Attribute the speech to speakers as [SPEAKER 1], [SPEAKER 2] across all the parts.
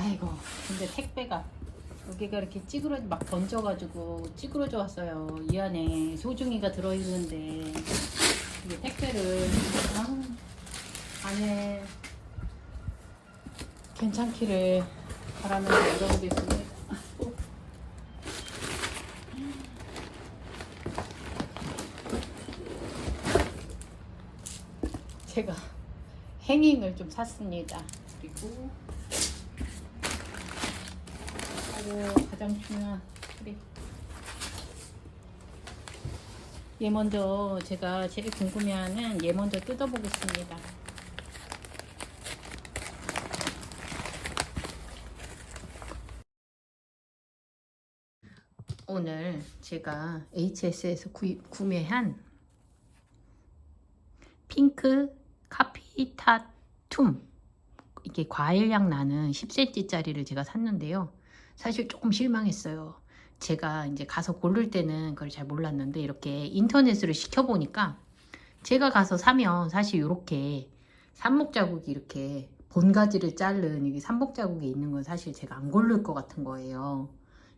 [SPEAKER 1] 아이고 근데 택배가 여기가 이렇게 찌그러 막 번져가지고 찌그러져 왔어요. 이 안에 소중이가 들어있는데 이게 택배를 아, 안에 괜찮기를 바라면서 열어보겠습니다. 어. 제가 행잉을 좀 샀습니다. 그리고 그리고 가장 중요한 우리 얘 먼저 제가 제일 궁금해하는 얘 먼저 뜯어보겠습니다. 오늘 제가 HS에서 구, 구매한 핑크 카피타툼 이게 과일향 나는 10cm짜리를 제가 샀는데요. 사실 조금 실망했어요. 제가 이제 가서 고를 때는 그걸 잘 몰랐는데 이렇게 인터넷으로 시켜보니까 제가 가서 사면 사실 이렇게 삽목 자국이 이렇게 본가지를 자른 이게 삽목 자국이 있는 건 사실 제가 안 고를 것 같은 거예요.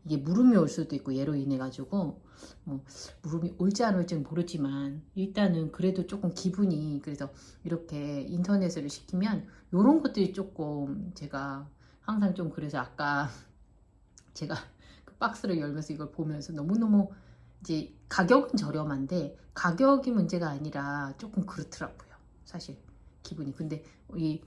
[SPEAKER 1] 이게 무름이 올 수도 있고 얘로 인해 가지고 뭐 무름이 올지 안 올지는 모르지만 일단은 그래도 조금 기분이 그래서 이렇게 인터넷으로 시키면 이런 것들이 조금 제가 항상 좀 그래서 아까 제가 그 박스를 열면서 이걸 보면서 너무너무 이제 가격은 저렴한데 가격이 문제가 아니라 조금 그렇더라고요. 사실 기분이. 근데 이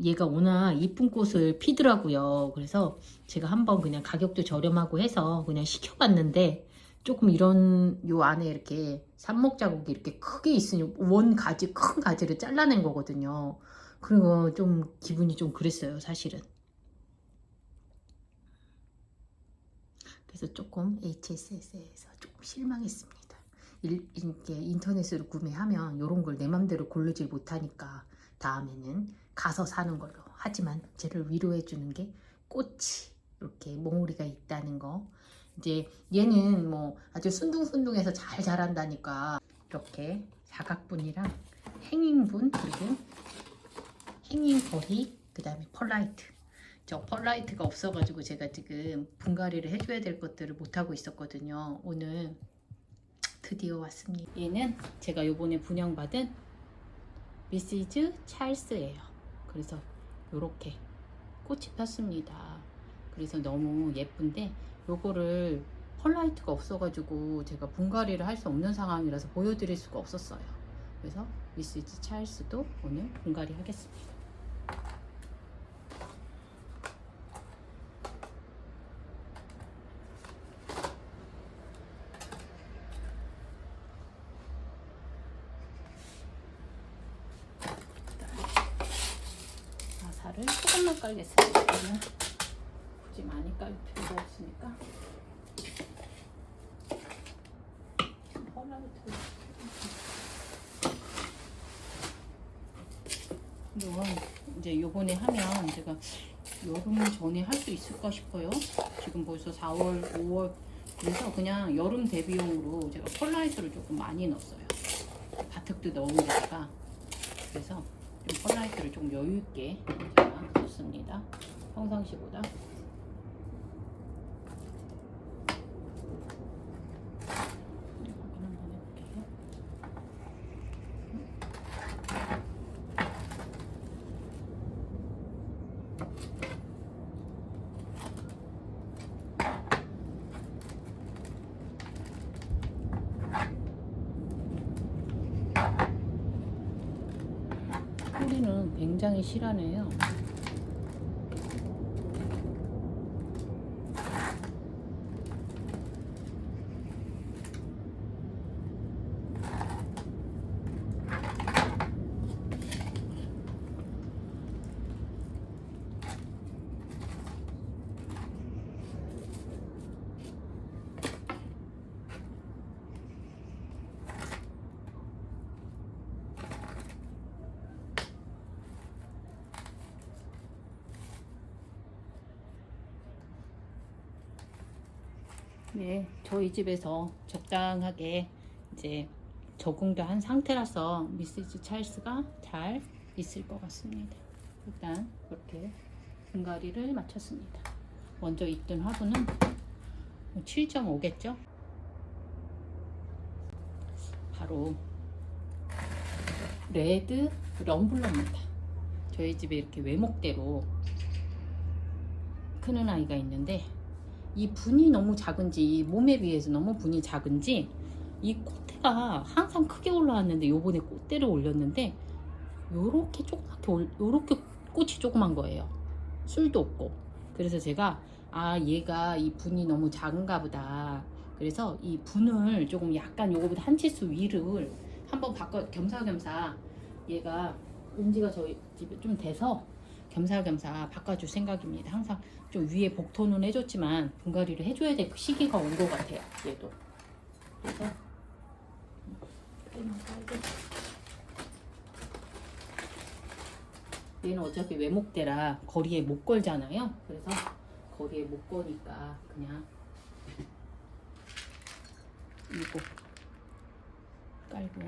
[SPEAKER 1] 얘가 워낙 이쁜 꽃을 피더라고요. 그래서 제가 한번 그냥 가격도 저렴하고 해서 그냥 시켜봤는데 조금 이런 요 안에 이렇게 삽목 자국이 이렇게 크게 있으니 원 가지 큰 가지를 잘라낸 거거든요. 그리고 좀 기분이 좀 그랬어요, 사실은. 그래서 조금 HSS에서 조금 실망했습니다. 일, 이렇게 인터넷으로 구매하면 이런 걸 내 맘대로 고르질 못하니까 다음에는 가서 사는 걸로. 하지만 쟤를 위로해 주는 게 꽃이 이렇게 몽우리가 있다는 거. 이제 얘는 뭐 아주 순둥순둥해서 잘 자란다니까 이렇게 사각분이랑 행잉분 그리고 행잉 거리 그 다음에 펄라이트 저 펄라이트가 없어가지고 제가 지금 분갈이를 해줘야 될 것들을 못하고 있었거든요. 오늘 드디어 왔습니다. 얘는 제가 요번에 분양받은 미시즈 찰스예요. 그래서 요렇게 꽃이 폈습니다. 그래서 너무 예쁜데 요거를 펄라이트가 없어가지고 제가 분갈이를 할 수 없는 상황이라서 보여드릴 수가 없었어요. 그래서 미시즈 찰스도 오늘 분갈이 하겠습니다 가사를 조금만 깔겠습니다. 굳이 많이 깔 필요가 없으니까. 이건 이제 요번에 하면 제가 여름 전에 할 수 있을까 싶어요. 지금 벌써 4월, 5월. 그래서 그냥 여름 대비용으로 제가 펄라이트를 조금 많이 넣었어요. 가특도 넣은 거니까. 그래서 좀 펄라이트를 좀 여유 있게 제가 썼습니다. 평상시보다. 네, 확인 한번 해볼게요. 뿌리는 굉장히 실하네요. 네, 저희 집에서 적당하게 이제 적응도 한 상태라서 미시즈 찰스가 잘 있을 것 같습니다. 일단 이렇게 분갈이를 마쳤습니다. 먼저 입던 화분은 7.5겠죠? 바로 레드 럼블러입니다. 저희 집에 이렇게 외목대로 크는 아이가 있는데 이 분이 너무 작은지 이 몸에 비해서 너무 분이 작은지 이 꽃대가 항상 크게 올라왔는데 요번에 꽃대를 올렸는데 요렇게 조그맣게 올, 요렇게 꽃이 조그만 거예요. 술도 없고. 그래서 제가 아 얘가 이 분이 너무 작은가 보다. 그래서 이 분을 조금 약간 요거보다 한 치수 위를 한번 바꿔 겸사겸사 얘가 은지가 저희 집에 좀 돼서 겸사겸사 바꿔줄 생각입니다. 항상 좀 위에 복토는 해줬지만 분갈이를 해줘야 될그 시기가 온 것 같아요. 얘도. 그래서. 얘는 어차피 외목대라 거리에 못 걸잖아요. 그래서 거리에 못 거니까 그냥 이거 깔고.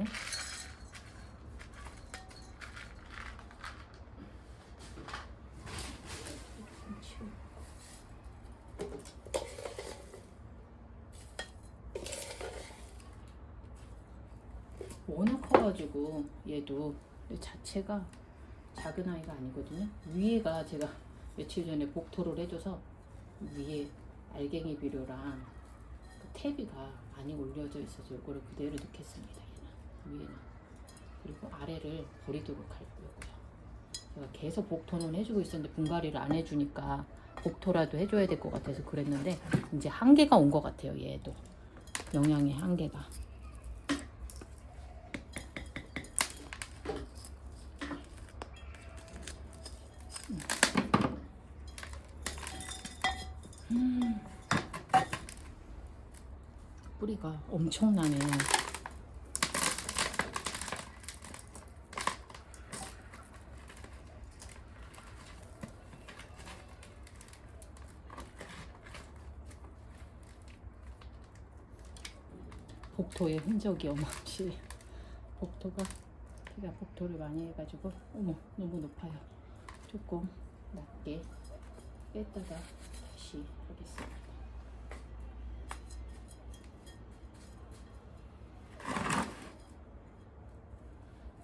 [SPEAKER 1] 워낙 커가지고 얘도 자체가 작은 아이가 아니거든요. 위에가 제가 며칠 전에 복토를 해줘서 위에 알갱이 비료랑 그 태비가 많이 올려져 있어서 이거를 그대로 넣겠습니다. 얘는 위에는 그리고 아래를 버리도록 하려고요. 제가 계속 복토는 해주고 있었는데 분갈이를 안 해주니까 복토라도 해줘야 될 것 같아서 그랬는데 이제 한계가 온 것 같아요. 얘도 영양의 한계가. 뿌리가 엄청나네. 복토의 흔적이 어마어마시. 복토가 제가 복토를 많이 해가지고 어머 너무 높아요. 조금 낮게 뺐다가 다시 하겠습니다.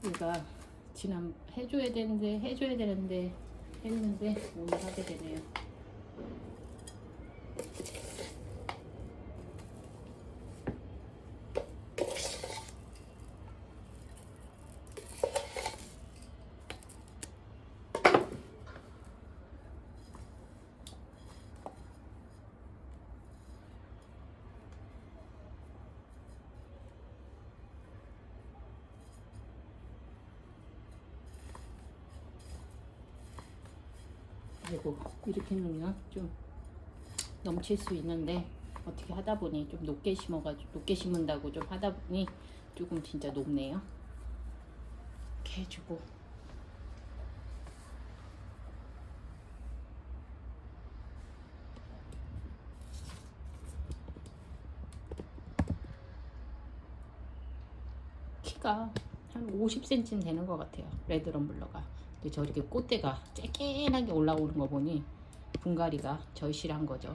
[SPEAKER 1] 얘가 지난 해줘야 되는데 해줘야 되는데 했는데 오늘 하게 되네요. 아이고 이렇게 놓으면 좀 넘칠 수 있는데 어떻게 하다 보니 좀 높게 심어가지고 높게 심은다고 좀 하다 보니 조금 진짜 높네요. 이렇게 해주고 키가 한 50cm 되는 것 같아요. 레드 럼블러가. 근데 저렇게 꽃대가 쬐끈하게 올라오는 거 보니 분갈이가 절실한 거죠.